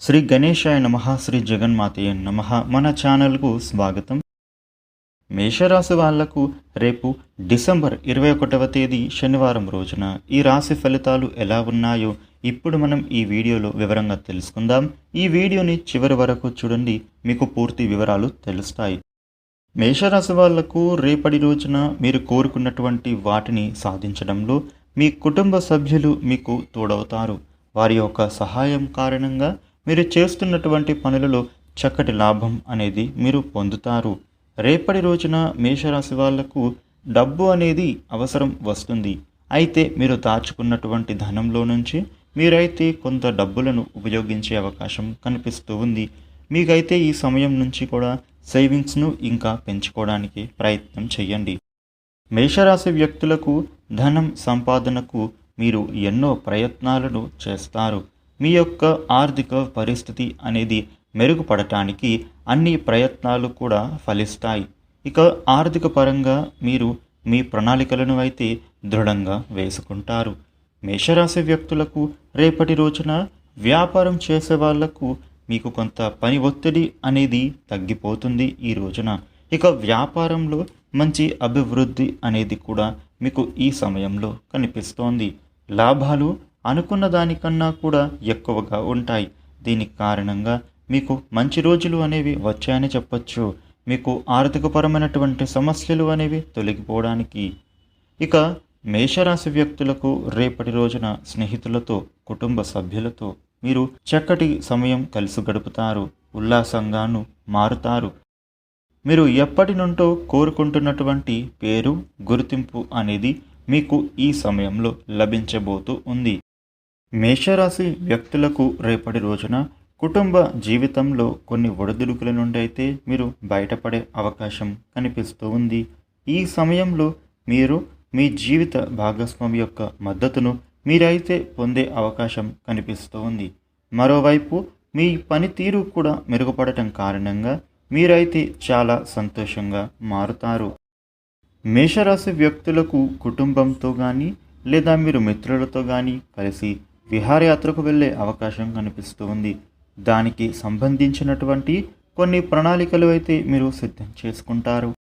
శ్రీ గణేశాయ నమ శ్రీ జగన్మాతయ్య నమ. మన ఛానల్కు స్వాగతం. మేషరాశి వాళ్ళకు రేపు డిసెంబర్ ఇరవై ఒకటవ తేదీ శనివారం రోజున ఈ రాశి ఫలితాలు ఎలా ఉన్నాయో ఇప్పుడు మనం ఈ వీడియోలో వివరంగా తెలుసుకుందాం. ఈ వీడియోని చివరి వరకు చూడండి మీకు పూర్తి వివరాలు తెలుస్తాయి. మేషరాశి వాళ్ళకు రేపటి రోజున మీరు కోరుకున్నటువంటి వాటిని సాధించడంలో మీ కుటుంబ సభ్యులు మీకు తోడవుతారు. వారి యొక్క సహాయం కారణంగా మీరు చేస్తున్నటువంటి పనులలో చక్కటి లాభం అనేది మీరు పొందుతారు. రేపటి రోజున మేషరాశి వాళ్ళకు డబ్బు అనేది అవసరం వస్తుంది. అయితే మీరు దాచుకున్నటువంటి ధనంలో నుంచి మీరైతే కొంత డబ్బులను ఉపయోగించే అవకాశం కనిపిస్తూ ఉంది. మీకైతే ఈ సమయం నుంచి కూడా సేవింగ్స్ను ఇంకా పెంచుకోవడానికి ప్రయత్నం చేయండి. మేషరాశి వ్యక్తులకు ధనం సంపాదనకు మీరు ఎన్నో ప్రయత్నాలను చేస్తారు. మీ యొక్క ఆర్థిక పరిస్థితి అనేది మెరుగుపడటానికి అన్ని ప్రయత్నాలు కూడా ఫలిస్తాయి. ఇక ఆర్థిక పరంగా మీరు మీ ప్రణాళికలను అయితే దృఢంగా వేసుకుంటారు. మేషరాశి వ్యక్తులకు రేపటి రోజున వ్యాపారం చేసే వాళ్ళకు మీకు కొంత పని ఒత్తిడి అనేది తగ్గిపోతుంది ఈ రోజున. ఇక వ్యాపారంలో మంచి అభివృద్ధి అనేది కూడా మీకు ఈ సమయంలో కనిపిస్తోంది. లాభాలు అనుకున్న దానికన్నా కూడా ఎక్కువగా ఉంటాయి. దీనికి కారణంగా మీకు మంచి రోజులు అనేవి వచ్చాయని చెప్పచ్చు. మీకు ఆర్థికపరమైనటువంటి సమస్యలు అనేవి తొలగిపోవడానికి. ఇక మేషరాశి వ్యక్తులకు రేపటి రోజున స్నేహితులతో కుటుంబ సభ్యులతో మీరు చక్కటి సమయం కలిసి గడుపుతారు ఉల్లాసంగాను మారుతారు. మీరు ఎప్పటి నుండో కోరుకుంటున్నటువంటి పేరు గుర్తింపు అనేది మీకు ఈ సమయంలో లభించబోతూ ఉంది. మేషరాశి వ్యక్తులకు రేపటి రోజున కుటుంబ జీవితంలో కొన్ని ఒడిదుడుకుల నుండి అయితే మీరు బయటపడే అవకాశం కనిపిస్తూ ఉంది. ఈ సమయంలో మీరు మీ జీవిత భాగస్వామి యొక్క మద్దతును మీరైతే పొందే అవకాశం కనిపిస్తూ ఉంది. మరోవైపు మీ పనితీరు కూడా మెరుగుపడటం కారణంగా మీరైతే చాలా సంతోషంగా మారుతారు. మేషరాశి వ్యక్తులకు కుటుంబంతో కానీ లేదా మీరు మిత్రులతో కానీ కలిసి విహారయాత్రకు వెళ్ళే అవకాశం కనిపిస్తూ ఉంది. దానికి సంబంధించినటువంటి కొన్ని ప్రణాళికలు అయితే మీరు సిద్ధం చేసుకుంటారు.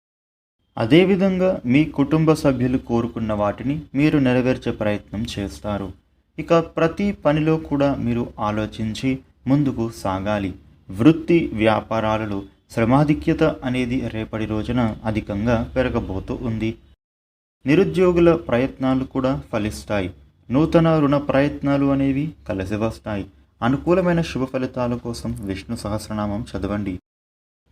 అదేవిధంగా మీ కుటుంబ సభ్యులు కోరుకున్న వాటిని మీరు నెరవేర్చే ప్రయత్నం చేస్తారు. ఇక ప్రతి పనిలో కూడా మీరు ఆలోచించి ముందుకు సాగాలి. వృత్తి వ్యాపారాలలో శ్రమాధిక్యత అనేది రేపటి రోజున అధికంగా పెరగబోతూ ఉంది. నిరుద్యోగుల ప్రయత్నాలు కూడా ఫలిస్తాయి. నూతన రుణ ప్రయత్నాలు అనేవి కలిసి వస్తాయి అనుకూలమైన శుభ ఫలితాల కోసం విష్ణు సహస్రనామం చదవండి.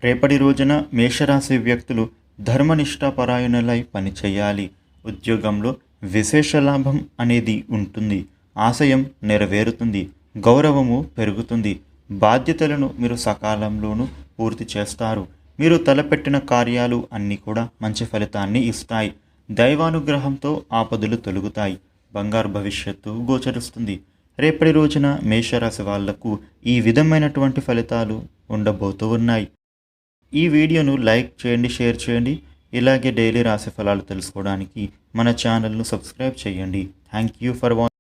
రేపటి రోజున మేషరాశి వ్యక్తులు ధర్మనిష్టాపరాయణులై పనిచేయాలి. ఉద్యోగంలో విశేష లాభం అనేది ఉంటుంది. ఆశయం నెరవేరుతుంది. గౌరవము పెరుగుతుంది. బాధ్యతలను మీరు సకాలంలోనూ పూర్తి చేస్తారు. మీరు తలపెట్టిన కార్యాలు అన్నీ కూడా మంచి ఫలితాన్ని ఇస్తాయి. దైవానుగ్రహంతో ఆపదలు తొలుగుతాయి. బంగారు భవిష్యత్తు గోచరిస్తుంది. రేపటి రోజున మేషరాశి వాళ్ళకు ఈ విధమైనటువంటి ఫలితాలు ఉండబోతూ ఉన్నాయి. ఈ వీడియోను లైక్ చేయండి షేర్ చేయండి. ఇలాగే డైలీ రాశి ఫలాలు తెలుసుకోవడానికి మన ఛానల్ను సబ్స్క్రైబ్ చేయండి. Thank you for watching